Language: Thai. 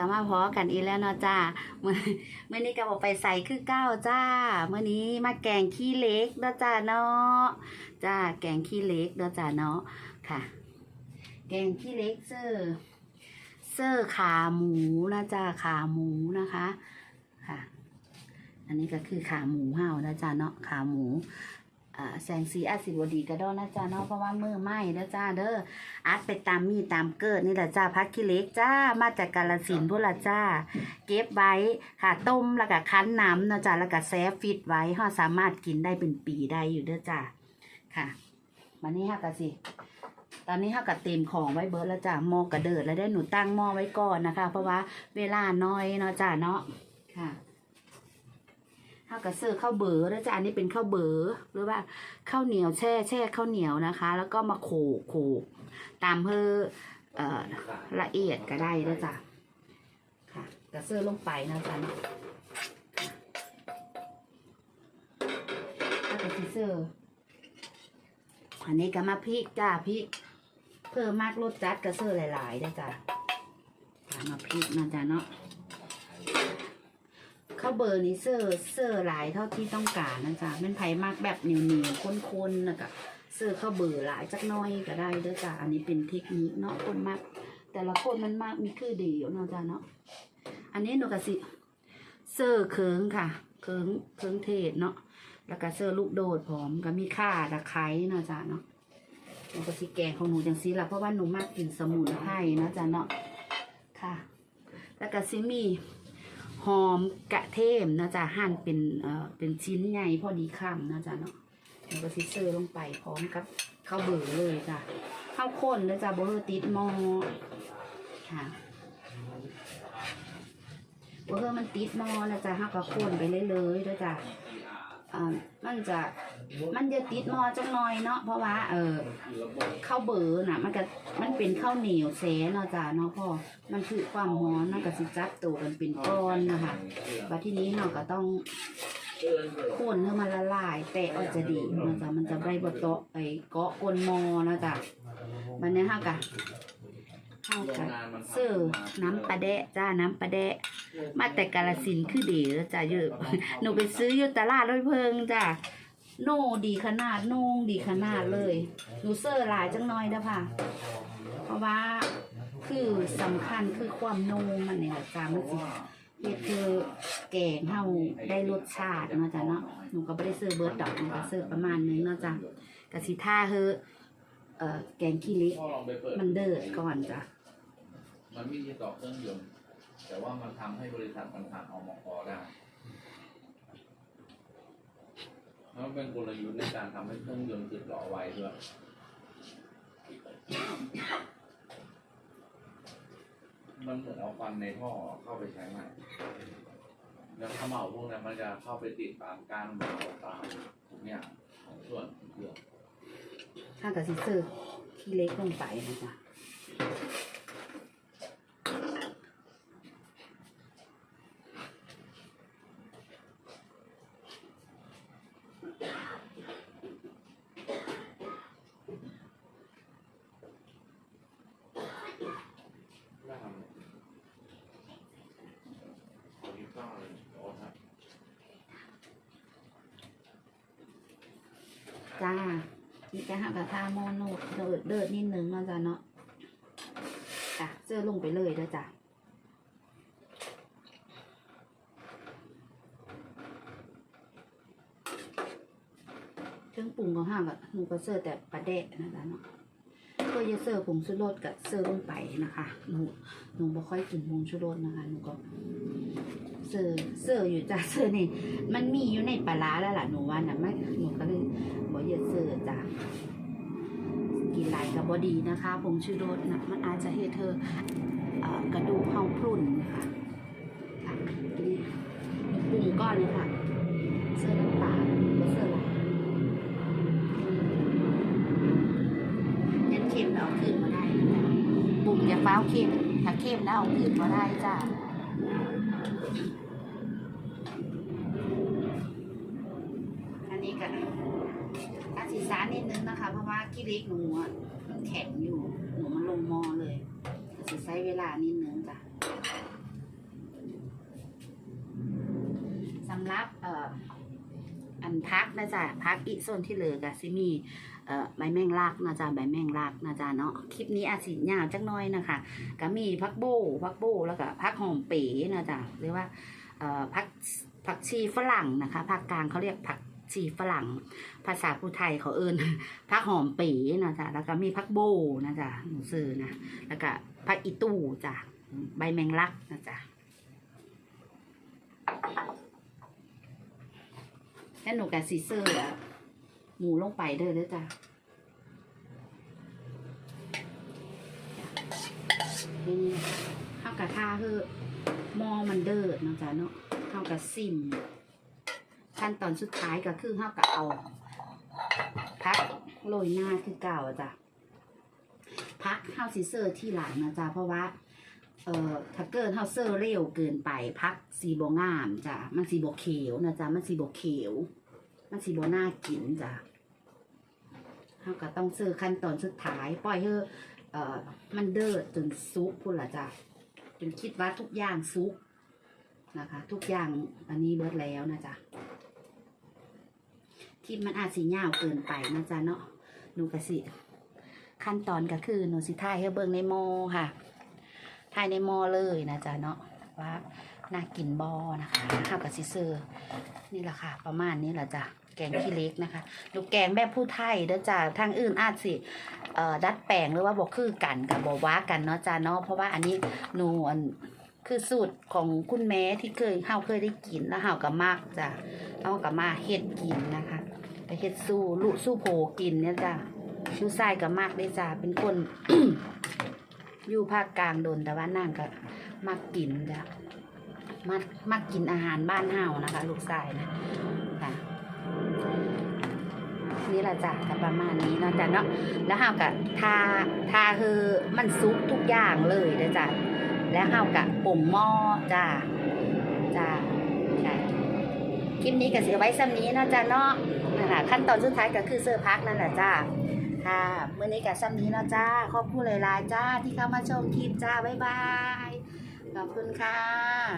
ก็มาพอกันอีกแล้วเนาะจ้าเมื่อเมื่อนี้ก็บอกไปใส่คือเก้าจ้า เมื่อนี้มาแกงขี้เล็กเนาะจ้าเนาะจ้าแกงขี้เล็กเนาะจ้าเนาะค่ะ แกงขี้เล็กเซอร์เซอร์ขาหมูนะจ้าขาหมูนะคะค่ะ อันนี้ก็คือขาหมูเห่านะจ้าเนาะขาหมู อ่าแสงสีอาสิบดีกระดอนนะจ้าเนาะเพราะว่ามือไหม้นะจ้าเด้ออัดไปตามมีตามเกิดนี่แหละจ้าพักขี้เล็กจ้ามาจากกาลสินพุ่ละจ้า เก็บไว้ค่ะต้มแล้วก็คั้นน้ำเนาะจ้าแล้วก็แซ่ฟิตไว้ห่อสามารถกินได้เป็นปีได้อยู่เด้อจ้าค่ะวันนี้ฮะกะสิตอนนี้ฮะกะเต็มของไว้เบิร์ดแล้วจ้าหม้อกระเดิดแล้วได้หนูตั้งหม้อไว้ก่อนนะคะ เพราะว่าเวลาน้อยเนาะจ้าเนาะค่ะ ฮากระเซอร์ข้าวเบอร์แล้วจ้าอันนี้เป็นข้าวเบอร์หรือว่าข้าวเหนียวแช่แช่ข้าวเหนียวนะคะ แล้วก็มาโขกโขกตามเพื่อละเอียดก็ได้นะจ๊ะค่ะกระเซอร์ลงไปนะจ๊ะเนาะถ้ากระเซอร์อันนี้ก็มาพริกจ้าพริกเพิ่มมากรสจัดกระเซอร์หลายๆนะจ๊ะมาพริกนะจ๊ะเนาะ ข้าวเบอร์นี้เซอร์เซอร์หลายเท่าที่ต้องการนะจ๊ะเป็นไผ่มากแบบเหนียวๆข้นๆนะกะเสื้อข้าวเบื่อหลายจักน้อยก็ได้เด้อจ้าอันนี้เป็นเทคนิคเนาะคนมาก แต่ละคนมันมากมีคือเดียวเนาะจ้าเนาะอันนี้หนูก็สิเสื้อเคิงค่ะ เคิงเคิงเทศเนาะแล้วก็เสื้อลูกโดดพร้อมก็มีข่าตะไคร้เนาะจ้าเนาะหนูก็สิแกงของหนูจังซีละเพราะว่าหนูมากกินสมุนไพรนะจ้าเนาะค่ะ แล้วก็สิมี หอมกระเทียมนะจ๊ะหั่นเป็นเอ่อเป็นชิ้นใหญ่พอดีคำนะจ๊ะเนาะแล้วก็ซิเซอร์ลงไปพร้อมกับข้าวเบื่อเลยจ้ะข้าวข้นนะจ๊ะบ่เฮอติดหม้อค่ะบ่เฮอมันติดหม้อนะจ๊ะข้าก็ข้นไปเลยเลยๆเด้อจ้ะอ่ามันจะ มันจะติดมอจังหน่อยเนาะเพราะว่า เออข้าวเบื่อน่ะ มันก็มันเป็นข้าวเหนียวแสเนาะจ้ะเนาะพ่อมันคือความร้อนมันก็สิจับตัวกันเป็นก้อนนะคะบัดทีนี้เราก็ต้องคนให้มันละลายแต่เอจะดีนะจ๊ะมันจะได้บดโตะไปเกาะก้นมอนะจ๊ะวันนี้ห้ากะห้ากะเสื้อน้ำปลาแดะจ้าน้ำปลาแดะ มาแต่กาลสินคือดีแล้วจ้ะเยอะหนูไปซื้ออยู่ตลาดร้อยเพิงจ้ะ โน่ดีขนาดโน่งดีขนาดเลยหนูเสื้อหลายจังน้อยนะค่ะ เพราะว่าคือสำคัญคือความโน่งมันเนี่ยจ้ามันสิเฮ็ดคือแกงเฮาได้รสชาติเนาะจ้ะเนาะหนูก็บ่ได้ซื้อเบิร์ดดอกหนูก็ซื้อประมาณนึงเนาะจ้ะกะสิท่าเฮอเอ่อแกงขี้เล็กมันเดือดก่อนจ้ะมันไม่ใช่ต่อเครื่องยนต์แต่ว่ามันทำให้บริษัทมันผ่านอมกได้แล้วมัน เป็นกลยุทธ์ในการทำให้เครื่องยนต์ติดต่อไวด้วยมันเหมือนเอาควันในท่อเข้าไปใช้ใหม่ แล้วเขม่าพวกนั้นมันจะเข้าไปติดตามก้านเบาตามทุกอย่างของส่วนเครื่อง ถ้ากะสิซื้อขี้เล็กลงไปนะจ้ะ จ้านี่จะหักกระทาโมโนเดิดเดิดนิดนึงเนาะจ้ะเนาะจ้ะเสื้อลงไปเลยเด้อจ้ะเครื่องปรุงของห้างอะหนูก็เสิร์ฟแต่ปลาแดะนะจ๊ะเนาะก็จะเสิร์ฟผงชูรสกับเสิร์ฟลงไปนะคะ หนู หนูบ่ค่อยกินผงชูรสนะคะ หนูก็ เสิร์ฟเสิร์ฟอยู่จ้ะเสิร์ฟนี่มันมีอยู่ในปลาร้าแล้วล่ะหนูว่านะไม่หนูก็เลยบ่เยอะเสิร์ฟจ้ะกินหลายกับบอดีนะคะผงชูรสนะมันอาจจะให้เธออกระดูกเฮาพรุนค่ะค่ะทีนี้ปรุงก้อนเลยค่ะเสิร์ฟน้ำตาลก็เสิร์ฟหลายยันเค็มแล้วเอาคืนมาได้นะจ๊ะปรุงอย่าฟ้าวเค็มถ้าเค็มแล้วเอาคืนมาได้จ้า อันนี้ก็อาศีสารนิดนึงนะคะ เพราะว่ากิ้เล็กหนูอะมันแข็งอยู่ หนูมันลงมอเลยจะใช้เวลานิดนึงจ้ะสำหรับอ,อ,อันพักนะจ๊ะพักอีส่วนที่เหลือกับซิมี เอ่อใบแมงลักนะจ๊ะใบแมงลักนะจ๊ะเนาะคลิปนี้อาจสิยาวจักน้อยนะคะก็มีพักโบพักโบแล้วก็พักหอมเป๋นะจ๊ะหรือว่าเอ่อพักผักชีฝรั่งนะคะภาคกลางเขาเรียกผักชีฝรั่ง ภาษาผู้ไทยเขาเอิ้นพักหอมเป๋นะจ๊ะแล้วก็มีพักโบนะจ๊ะหนูซื้อนะแล้วก็พักอีตู้จ้ะใบแมงลักนะจ๊ะแล้วหนูกับซีเซอร์อะ หมูลงไปเด้อเด้อจ้ะนี่ข้าวกะท่าคือหมอมันเดิดเนะจ้ะเนาะข้าวกะซิมขั้นตอนสุดท้ายก็คือข้าวกะเอาพักโรยหน้าคือเก่าอจ้ะพักข้าวซีเซอร์ที่หลังนะจ๊ะเพราะว่าเอ่อถ้าเกิดเฮาวเซอร์เร็วเกินไปพักสีบ่งามจ้ะมันสีบ่เขียวนะจ๊ะมันสีบ่เขียว มันสีบ่น่ากินจ้ะเฮาก็ต้องซอร์ขั้นตอนสุดท้าย ปล่อยให้เอ่อมันเดิดจนซุกพุ่นละจ้ะจนคิดว่าทุกอย่างซุกนะคะ ทุกอย่างอันนี้เบิดแล้วนะจ๊ะคลิปมันอาจสิยาเกินไปนะจ๊ะเนาะหนูก็สิ ขั้นตอนก็คือหนูสิถ่ายให้เบิ่งในโมค่ะถ่ายในหม้อเลยนะจ๊ะเนาะว่า น่ากินบอนะคะข้าวกับซิเซอร์นี่แหละค่ะ ประมาณนี้แหละจ้ะแกงขี้เล็กนะคะ ลูกแกงแบบผู้ไทยเด้อจ้ะทางอื่นอาจสิเอ่อดัดแปลงหรือว่าบอกคือกันกับบอกว่ากันเนาะจ้ะเนาะเพราะว่าอันนี้หนูอันคือสูตรของคุณแม่ที่เคยเฮาเคยได้กินแล้วเฮากับมากจ้ะเฮากับมาเฮ็ดกินนะคะไปเฮ็ดสู้ลุสู้โผกินเนี่ยจ้ะลูกชายกับมากเลยจ้ะเป็นคนอยู่ภาคกลางโดนแต่ว่านั่งก็มักกินจ้ะ มักมักกินอาหารบ้านเฮานะคะ ลูกชายนะค่ะนี่แหละจ้ะก็ประมาณนี้เนาะจ้ะเนาะแล้วเฮากับทาทาคือมันซุกทุกอย่างเลยเด้อจ้ะแล้วเฮากับปุ่มหม้อจ้ะจ้ะใช่คลิปนี้ก็สิเอไว้ซ้ำนี้เนาะจ้ะเนาะนะคะขั้นตอนสุดท้ายก็คือเสื้อพักนั่นแหละจ้ะค่ะเมื่อนี้กับซ้ำนี้เนาะจ้าขอบคุณหลายๆจ้าที่เข้ามาชมคลิปจ้าบ๊ายบายขอบคุณค่ะ